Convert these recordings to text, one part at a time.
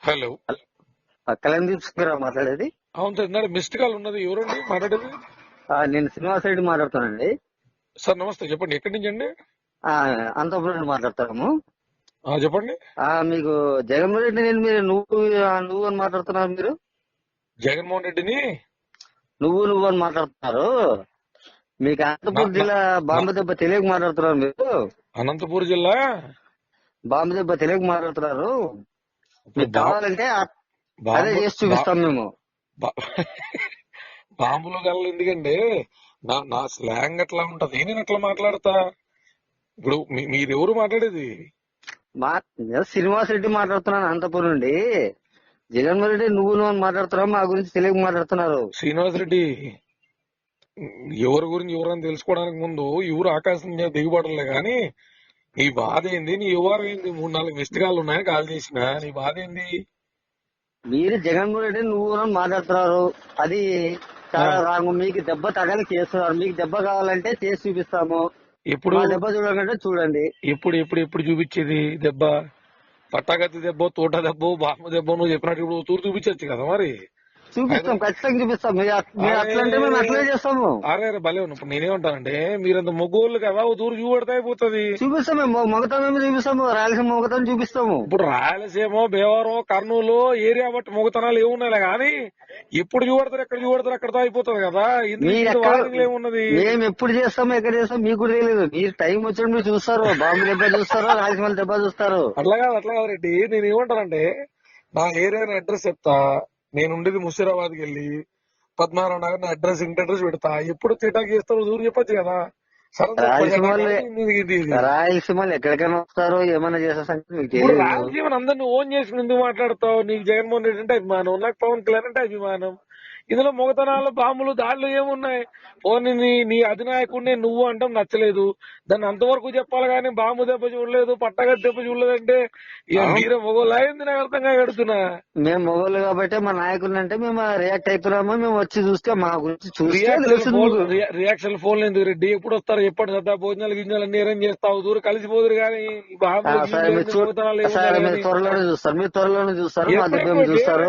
Hello. Kalyan దీప్స్కరావు మాట్లాడేది? అవును sir missed call ఉన్నది. ఎవరండి? మాట్లాడేది? నేను శ్రీనివాస్ రెడ్డి మాట్లాడుతానండి సార్ నమస్తే. చెప్పండి ఎక్కడి నుంచి అండి? అంతపురం నుండి మాట్లాడుతున్నాము. ఆ, చెప్పండి. మీకు జగన్మోహన్ రెడ్డి నేను మీరు నువ్వు నువ్వు అని మాట్లాడుతున్నారు మీరు? జగన్మోహన్ రెడ్డిని? నువ్వు నువ్వు అని మాట్లాడుతున్నారు. మీకు అనంతపురం జిల్లా బాంబు దెబ్బ తెలియక మాట్లాడుతున్నారు మీరు? అనంతపూర్ జిల్లా? బాంబు దెబ్బ తెలియక మాట్లాడుతున్నారు. మీకు కావాలంటే అదే చేసి చూపిస్తాం మేము. బాంబులు గల్ల ఎందుకండి నా నా స్లాంగ్ అట్లా ఉంటది. నేను అట్లా మాట్లాడతా? ఇప్పుడు మీరెవరు మాట్లాడేది? మా శ్రీనివాస్ రెడ్డి మాట్లాడుతున్నాను అనంతపురం నుండి. జగన్మోహన్ రెడ్డి నువ్వు నువ్వు అని మాట్లాడుతున్నావు మా గురించి తెలియక మాట్లాడుతున్నారు. శ్రీనివాస్ రెడ్డి ఎవరి గురించి ఎవరని తెలుసుకోవడానికి ముందు ఎవరు ఆకాశం దిగుబడలే గాని నీ బాధ ఏంది? నీ ఎవరు ఏంది? మూడు నాలుగు మిస్డ్ కాల్ ఉన్నాయని కాల్ చేసిన. నీ బాధ ఏంది? మీరు జగన్మోహన్ రెడ్డి నువ్వు మాట్లాడుతున్నారు. అది చాలా రాంగ్. మీకు దెబ్బ తగలి చేస్తున్నారు. మీకు దెబ్బ కావాలంటే చేసి చూపిస్తాము. ఇప్పుడు దెబ్బ చూడాలంటే చూడండి. ఇప్పుడు ఎప్పుడు ఎప్పుడు చూపించేది దెబ్బ. పట్టాగత్తి దెబ్బ తోట దెబ్బ బామ్మ దెబ్బ నువ్వు చెప్పినట్టు ఇప్పుడు తూరు చూపించచ్చు కదా మరి? చూపిస్తాం ఖచ్చితంగా చూపిస్తాం. మీరు మేము అట్లే చేస్తాము. అరే అరే భలే ఇప్పుడు నేనేమంటానంటే మీరంత మొగోళ్ళు కదా ఓ దూరం చూపెడితే అయిపోతుంది. చూపిస్తాం మేము. మొగతం మేము చూపిస్తాము. రాయలసీమ మొగతం చూపిస్తాము. ఇప్పుడు రాయలసీమ భీమవరం కర్నూలు ఏరియా బట్టి మొగతనాలు ఏమున్నాయి కానీ ఎప్పుడు చూపెడతారు ఎక్కడ చూపెడతారు అక్కడతో అయిపోతుంది కదా. ఏమున్నది? మేము ఎప్పుడు చేస్తాము ఎక్కడ చేస్తాం మీకు తెలియదు. మీరు టైం వచ్చినప్పుడు మీరు చూస్తారు. బాంబు దెబ్బ చూస్తారు రాయలసీమ దెబ్బ చూస్తారు. అట్లా కాదు అట్లా కాదు రెడ్డి. నేను ఏమంటానంటే నా ఏరియా అడ్రస్ చెప్తా. నేను ఉండేది ముషీరాబాద్కి వెళ్ళి పద్మారావు నగర్ నా అడ్రస్ ఇంటి అడ్రస్ పెడతా. ఎప్పుడు తిటాక్ చేస్తారో దూరం చెప్పొచ్చు కదా. రాయలసీమలు ఎక్కడికైనా వస్తారో ఏమైనా చేసే సంగతి మీకు ఇప్పుడు తెలియదు. రాయలసీమని అందరిని ఓన్ చేసి ఎందుకు మాట్లాడతావు? నీకు జగన్మోహన్ రెడ్డి అంటే అభిమానం నాకు పవన్ కళ్యాణ్ అంటే అభిమానం. ఇందులో మొగతనాలు బాంబులు దాడులు ఏమున్నాయి? పోనీ నీ నీ అధినాయకుడిని నువ్వు అంటాం నచ్చలేదు. దాన్ని అంతవరకు చెప్పాలి కానీ బాంబు దెబ్బ చూడలేదు పట్టగ దెబ్బ చూడలేదు అంటే ఇక మీరే మొగోళ్ళు. అయింది నాకు అర్థం కాగడుతున్నా మేము మొగోళ్ళు కాబట్టి మా నాయకులు అంటే మేము రియాక్ట్ అవుతున్నాము మేము వచ్చి చూస్తే మా గురించి. రియాక్షన్ ఫోన్ ఎందుకు? రెడ్డి ఎప్పుడు వస్తారు? ఎప్పుడు సదా భోజనాలు గింజాలు అన్ని అరేంజ్ చేస్తావు? దూరం కలిసిపోదురు కానీ త్వరలోనే చూస్తారు. మీరు త్వరలోనే చూస్తారు. మా దగ్గర చూస్తారు.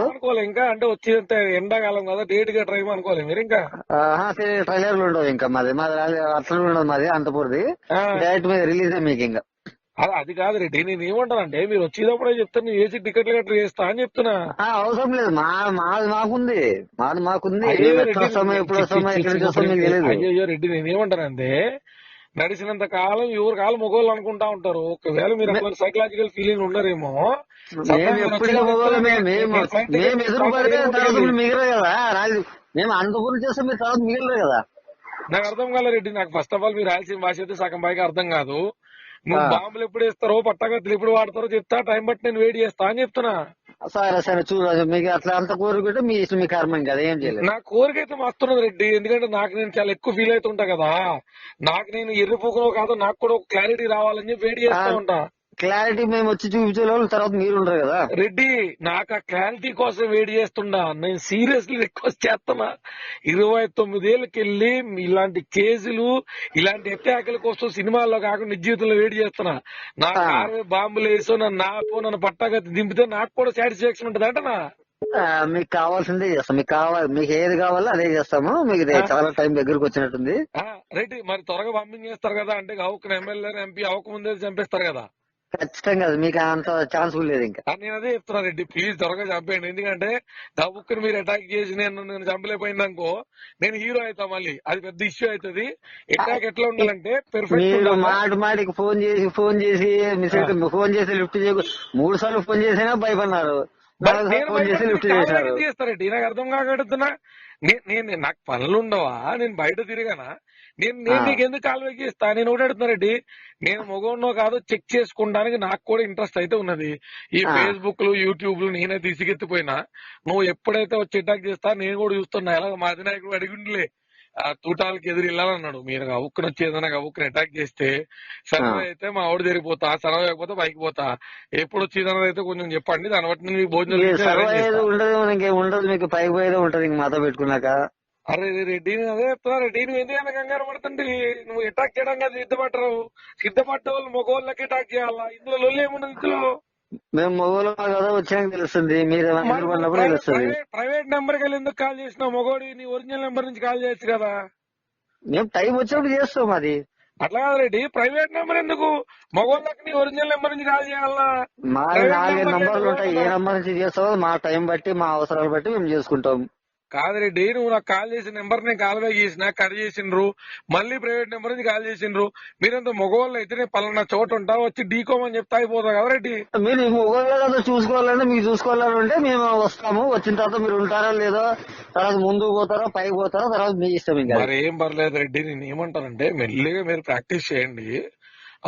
ఇంకా అంటే వచ్చేంత ఎండాకాలం కదా డేట్గా ట్రైమ్ అనుకోవాలి మీరు ఇంకా? ట్రైలర్లు ఉండవు ఇంకా మాది. మాది అట్లా ఉండదు మాది అంతపూర్ది. డైరెక్ట్ మీద రిలీజ్ మీకు ఇంకా. అది- కాదు రెడ్డి నేను ఏమంటానంటే మీరు వచ్చేటప్పుడే చెప్తాను నేను ఏసీ టికెట్లు గట్రా చేస్తా అని చెప్తున్నా. అవసరం లేదు. మా మాది మాకుంది. మాది మాకుంది. అయ్యో రెడ్డి, ఎప్పుడు వస్తామో ఎప్పుడు వస్తామో ఎక్కడి నుంచి వస్తామో మీకు తెలియదు అయ్యో రెడ్డి నేను ఏమంటానంటే నడిచినంత కాలం ఎవరి కాలం మొగోళ్ళు అనుకుంటా ఉంటారు. ఒకవేళ మీరు అట్లా సైకలాజికల్ ఫీలింగ్ ఉండరేమో మేము అంతపురం చేస్తే మీరు తర్వాత మిగిలరు కదా. నాకు అర్థం కాలే రెడ్డి. నాకు ఫస్ట్ ఆఫ్ ఆల్ మీరు రాయలసీమ భాష అయితే సగం పైగా అర్థం కాదు. నువ్వు. బాంబులు ఎప్పుడు వేస్తారో పట్టగత్తులు ఎప్పుడు వాడతారో చెప్తా టైం బట్టి నేను వెయిట్ చేస్తా అని చెప్తున్నా. సరే సరే చూడండి మీకు అట్లా అంత కోరుకుంటే మీ ఇష్టం మీ కర్మం కదా ఏం చేయలేదు నా కోరిక అయితే మస్తున్నది రెడ్డి ఎందుకంటే నాకు నేను చాలా ఎక్కువ ఫీల్ అవుతుంటా కదా నాకు నేను ఎర్రిపోకనో కాదో నాకు కూడా ఒక క్లారిటీ రావాలని చెప్పి వెయిట్ చేస్తా. ఉంటా క్లారిటీ మేము వచ్చి చూపించే వాళ్ళు తర్వాత మీరు ఉండరు కదా. రెడ్డి నాకు ఆ క్లారిటీ కోసం వెయిట్ చేస్తుండా నేను సీరియస్లీ రిక్వెస్ట్ చేస్తున్నా. ఇరవై తొమ్మిదేళ్ళకి వెళ్ళి ఇలాంటి కేసులు ఇలాంటి అటాకుల కోసం సినిమాల్లో కాకుండా జీవితంలో వెయిట్ చేస్తున్నా. నా. కారు బాంబులు వేసో నన్ను నాపో నన్ను పట్టాగత్తి దింపితే నాకు కూడా సాటిస్ఫాక్షన్ ఉంటుంది అంటనా? మీకు కావాల్సిందే చేస్తాం. మీకు కావాలి మీకు ఏది కావాలో అదే చేస్తాము. మీకు. చాలా టైం దగ్గరకు వచ్చినట్టుంది. ఆ, రెడ్డి మరి త్వరగా పంపించేస్తారు కదా. అంటే అవక ఎమ్మెల్యే ఎంపీ అవ్వకముందే చంపేస్తారు కదా. ఖచ్చితంగా అది మీకు అంత ఛాన్స్ లేదు ఇంకా. నేను అదే చెప్తున్నా రెడ్డి ప్లీజ్ త్వరగా చంపేయండి. ఎందుకంటే దవ్వుకుని మీరు అటాక్ చేసి నేను నేను చంపలేకపోయిందనుకో నేను హీరో అవుతా మళ్ళీ. అది పెద్ద ఇష్యూ అవుతుంది అటాక్ ఎట్లా ఉండాలంటే పెర్ఫెక్ట్ మాటి మాటికి ఫోన్ చేసి ఫోన్ చేసి మిస్సెట్ ఫోన్ చేసి లిఫ్ట్ చేయకు మూడు సార్లు ఫోన్ చేసినా భయపడినారు చేస్తారండి నాకు అర్థం కాకడుతున్నా నేను నేను నాకు పనులు ఉండవా? నేను బయట తిరిగానా? నేను నేను. నీకు ఎందుకు కాల్ చేస్తా నేను ఒకటి అడుగుతున్నా రెడ్డి. నేను మగోన్నో కాదో చెక్ చేసుకోవడానికి నాకు కూడా ఇంట్రెస్ట్ అయితే ఉన్నది. ఈ. ఫేస్బుక్లు యూట్యూబ్లు నేనే తీసుకెత్తిపోయినా నువ్వు ఎప్పుడైతే వచ్చి అటాక్ చేస్తా నేను కూడా చూస్తున్నా. ఎలా మా అధినాయకుడు అడిగిండులే. ఆ తూటాలకి ఎదురు వెళ్ళాలన్నాడు. మీరు అవుక్కుని వచ్చి ఏదైనా అవుక్కుని అటాక్ చేస్తే సర్వే ఆ. అయితే మా ఆవిడ తిరిగిపోతా సర్వే అయిపోతే పైకి పోతా. ఎప్పుడు వచ్చేదన్నది అయితే కొంచెం చెప్పండి. దాన్ని బట్టి నేను మీకు భోజనం. ఉండదు ఉండదు మీకు. పైకి పోయేదే ఉంటది మాతో పెట్టుకున్నాక. అరే రెడ్డి అదే చెప్తున్నా రెడ్డి నువ్వు ఎందుకన్నా కంగారు పడుతుంది నువ్వు అటాక్ చేయడం కాదు సిద్ధపడరు సిద్ధపడ్డ వాళ్ళు మగవాళ్ళకి అటాక్ చేయాలా? ఇందులో లొల్లి ఏమున్నది ఇందులో? మేము మొగోలు కదా వచ్చాక తెలుస్తుంది. మీరు తెలుస్తుంది. ప్రైవేట్- నెంబర్కి ఎందుకు కాల్ చేసినావు? మొగోడి నీ ఒరిజినల్ నెంబర్ నుంచి కాల్ చేయొచ్చు కదా. మేము టైం వచ్చినప్పుడు చేస్తాం అది. అట్లా కాదు రెడ్డి ప్రైవేట్ నెంబర్ ఎందుకు? మగోళ్ళకి నీ ఒరిజినల్ నెంబర్ నుంచి కాల్ చేయాలా? మా నాలుగైదు నెంబర్ నంబర్లు ఉంటాయి. ఏ. నంబర్ నుంచి చేస్తావో మా టైం బట్టి మా అవసరాలు బట్టి మేము చేసుకుంటాం. కాదు రెడ్డి నువ్వు నాకు కాల్ చేసిన నెంబర్ నేను కాల్ బ్యాక్ చేసిన కట్ చేసిండ్రు. మళ్ళీ ప్రైవేట్ నెంబర్ నుంచి కాల్ చేసిండ్రు. మీరంత మగవాళ్ళు అయితే నేను పలానా చోట ఉంటా వచ్చి డీకోమని చెప్తా అయిపోతా కదా రెడ్డి? మీరు మొగోళ్ళు కదా చూసుకోవాలంటే మీకు చూసుకోవాలని ఉంటే మేము వస్తాము. వచ్చిన తర్వాత మీరు ఉంటారో లేదో తర్వాత ముందుకు పోతారో పైకి పోతారో తర్వాత మీ ఇష్టం ఇంకా. మరి ఏం పర్లేదు రెడ్డి నేను ఏమంటానంటే మెల్లిగా మీరు ప్రాక్టీస్ చేయండి.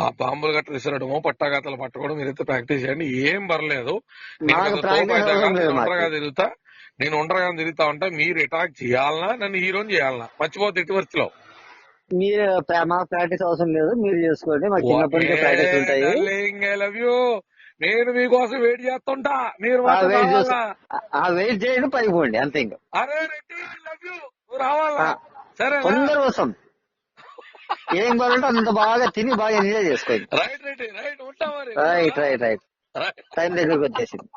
ఆ బాంబులు గట్ట విసరడమో పట్టాగతలు పట్టుకోవడం మీరైతే ప్రాక్టీస్ చేయండి. ఏం పర్లేదు. తిరుగుతా. నేను ఒంటరిగా తిరుగుతా ఉంటా మీరు అటాక్ చేయాలనా? నన్ను హీరోని చేయాలనా? మర్చిపోతే ఇటు వరుసలో మీరు మాకు ప్రాక్టీస్ అవసరం లేదు మీరు చేసుకోండి. మాకు చిన్నప్పటి నుంచి ప్రాక్టీస్ ఉంటాయి. లవ్ యూ నేను మీకోసం వెయిట్ చేస్తుంటా. మీరు ఆ వెయిట్ చేయండి పైకి పోండి అంతే ఇంకా. అరే లవ్ యూ రావాలా. సరే వస్తాం. ఏం కావాలంటే అంత బాగా తిని బాగా ఎంజాయ్ చేసుకోండి. Right right right right right right time దగ్గరకు వచ్చేసింది.